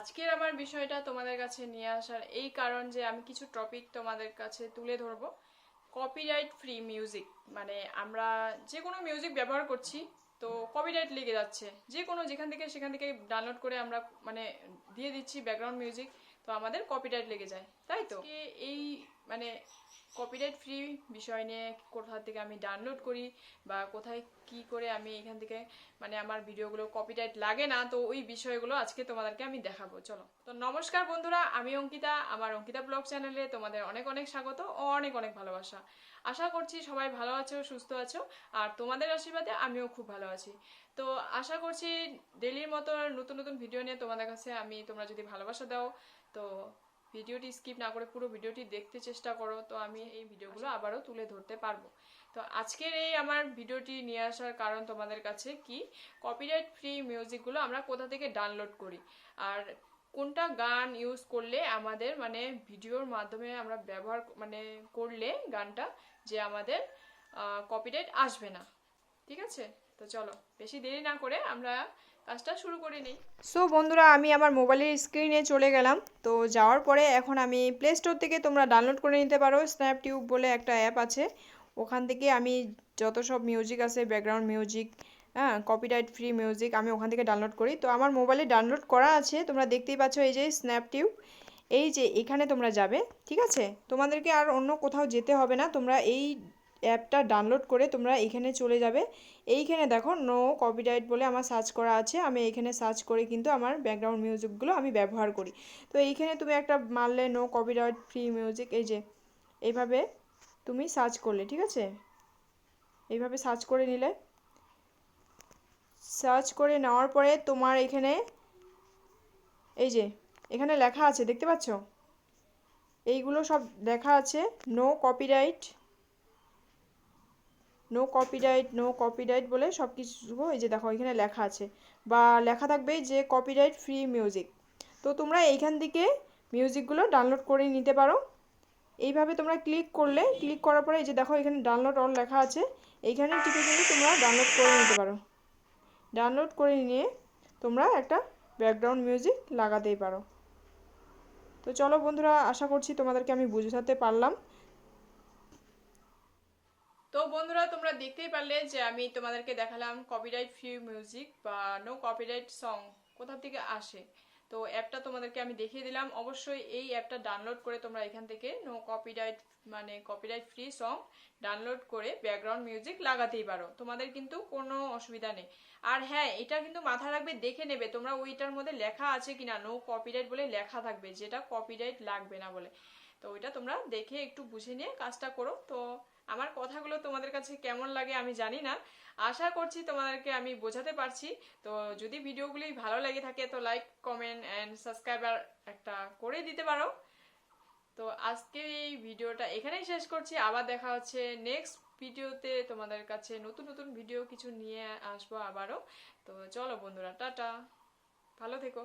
আজকের আমার বিষয়টা তোমাদের কাছে নিয়ে আসার এই কারণ যে আমি কিছু টপিক তোমাদের কাছে তুলে ধরবো। কপিরাইট ফ্রি মিউজিক মানে আমরা যে কোনো মিউজিক ব্যবহার করছি, তো কপিরাইট লেগে যাচ্ছে। যে কোনো যেখান থেকে সেখান থেকে ডাউনলোড করে আমরা মানে দিয়ে দিচ্ছি ব্যাকগ্রাউন্ড মিউজিক তো আমাদের কপিরাইট লেগে যায়। তাই তো? এই মানে কপিরাইট ফ্রি বিষয় নিয়ে কোথা থেকে আমি ডাউনলোড করি বা কোথায় কি করে আমি এখান থেকে মানে আমার ভিডিওগুলো কপিরাইট লাগে না, তো ওই বিষয়গুলো আজকে তোমাদেরকে আমি দেখাবো। চলো। তো নমস্কার বন্ধুরা, আমি অঙ্কিতা। আমার অঙ্কিতা ব্লগ চ্যানেলে তোমাদের অনেক অনেক স্বাগত ও অনেক অনেক ভালোবাসা। আশা করছি সবাই ভালো আছো, সুস্থ আছো, আর তোমাদের আশীর্বাদে আমিও খুব ভালো আছি। তো আশা করছি ডেলির মতো নতুন নতুন ভিডিও নিয়ে তোমাদের কাছে আমি তোমরা যদি ভালোবাসা দাও, তো ভিডিওটি স্কিপ না করে পুরো ভিডিওটি দেখতে চেষ্টা করো তো আমি এই ভিডিওগুলো আবারও তুলে ধরতে পারব। তো আজকের এই আমার ভিডিওটি নিয়ে আসার কারণ তোমাদের কাছে কি? কপিরাইট ফ্রি মিউজিকগুলো আমরা কোথা থেকে ডাউনলোড করি? আর কোনটা গান ইউজ করলে আমাদের মানে ভিডিওর মাধ্যমে আমরা ব্যবহার মানে করলে গানটা যে আমাদের কপিরাইট আসবে না। ঠিক আছে? তো চলো বেশি দেরি না করে আমরা কাজটা শুরু করে নিই। সো বন্ধুরা, আমি আমার মোবাইলের স্ক্রিনে চলে গেলাম। তো যাওয়ার পরে এখন আমি প্লে স্টোর থেকে তোমরা ডাউনলোড করে নিতে পারো। স্ন্যাপটিউব বলে একটা অ্যাপ আছে। ওখান থেকে আমি যত সব মিউজিক আছে ব্যাকগ্রাউন্ড মিউজিক হ্যাঁ কপিরাইট ফ্রি মিউজিক আমি ওখান থেকে ডাউনলোড করি। তো আমার মোবাইলে ডাউনলোড করা আছে। তোমরা দেখতেই পাচ্ছ এই যে স্ন্যাপটিউব এই যে এখানে তোমরা যাবে, ঠিক আছে? তোমাদেরকে আর অন্য কোথাও যেতে হবে না। তোমরা এই অ্যাপটা ডাউনলোড করে তোমরা এইখানে চলে যাবে। এইখানে দেখো নো কপিরাইট বলে আমার সার্চ করা আছে। আমি এইখানে সার্চ করে কিন্তু আমার ব্যাকগ্রাউন্ড মিউজিকগুলো আমি ব্যবহার করি। তো এইখানে তুমি একটা মারলে নো কপিরাইট ফ্রি মিউজিক এই যে, এইভাবে তুমি সার্চ করলে, ঠিক আছে? এইভাবে সার্চ করে নিলে। সার্চ করে নেওয়ার পরে তোমার এখানে, এই যে, এখানে লেখা আছে, দেখতে পাচ্ছ? এইগুলো সব লেখা আছে no copyright no copyright no copyright বলে সব কিছু এই যে দেখো এখানে লেখা আছে। বা লেখা থাকবে যে কপিরাইট ফ্রি মিউজিক তো তোমরা এইখান থেকে মিউজিকগুলো ডাউনলোড করে নিতে পারো। এইভাবে তোমরা ক্লিক করলে ক্লিক করার পরে এই যে দেখো এখানে ডাউনলোড অল লেখা আছে। এইখানে টিপে কিন্তু তোমরা ডাউনলোড করে নিতে পারো। ডাউনলোড করে নিয়ে তোমরা একটা ব্যাকগ্রাউন্ড মিউজিক লাগাতেই পারো। তো চলো বন্ধুরা, আশা করছি তোমাদেরকে আমি বুঝাতে পারলাম। তো বন্ধুরা, তোমরা দেখতেই পারলে যে আমি তোমাদেরকে দেখালাম কপিরাইট ফ্রি মিউজিক বা নো কপিরাইট সং কোথা থেকে আসে। তো অ্যাপটা তোমাদেরকে আমি দেখিয়ে দিলাম। অবশ্যই এই অ্যাপটা ডাউনলোড করে তোমরা এখান থেকে নো কপিরাইট মানে কপিরাইট ফ্রি সং ডাউনলোড করে ব্যাকগ্রাউন্ড মিউজিক লাগাতেই পারো। তোমাদের কিন্তু কোনো অসুবিধা নেই। আর হ্যাঁ এটা কিন্তু মাথায় রাখবে, দেখে নেবে তোমরা ওইটার মধ্যে লেখা আছে কিনা। নো কপিরাইট বলে লেখা থাকবে, যেটা কপিরাইট লাগবে না বলে। তো ওইটা তোমরা দেখে একটু বুঝে নিয়ে কাজটা করো। তো কথাগুলো তোমাদের কাছে কেমন লাগে আমি জানি না। আশা করছি তোমাদেরকে আমি বোঝাতে পারছি। তো যদি ভিডিওগুলি ভালো লেগে থাকে তো লাইক কমেন্ট অ্যান্ড সাবস্ক্রাইবার একটা করে দিতে পারো। তো আজকের এই ভিডিওটা এখানেই শেষ করছি। আবার দেখা হচ্ছে নেক্সট ভিডিওতে। তোমাদের কাছে নতুন নতুন ভিডিও কিছু নিয়ে আসব আবারও। তো চলো বন্ধুরা, টাটা। ভালো থেকো।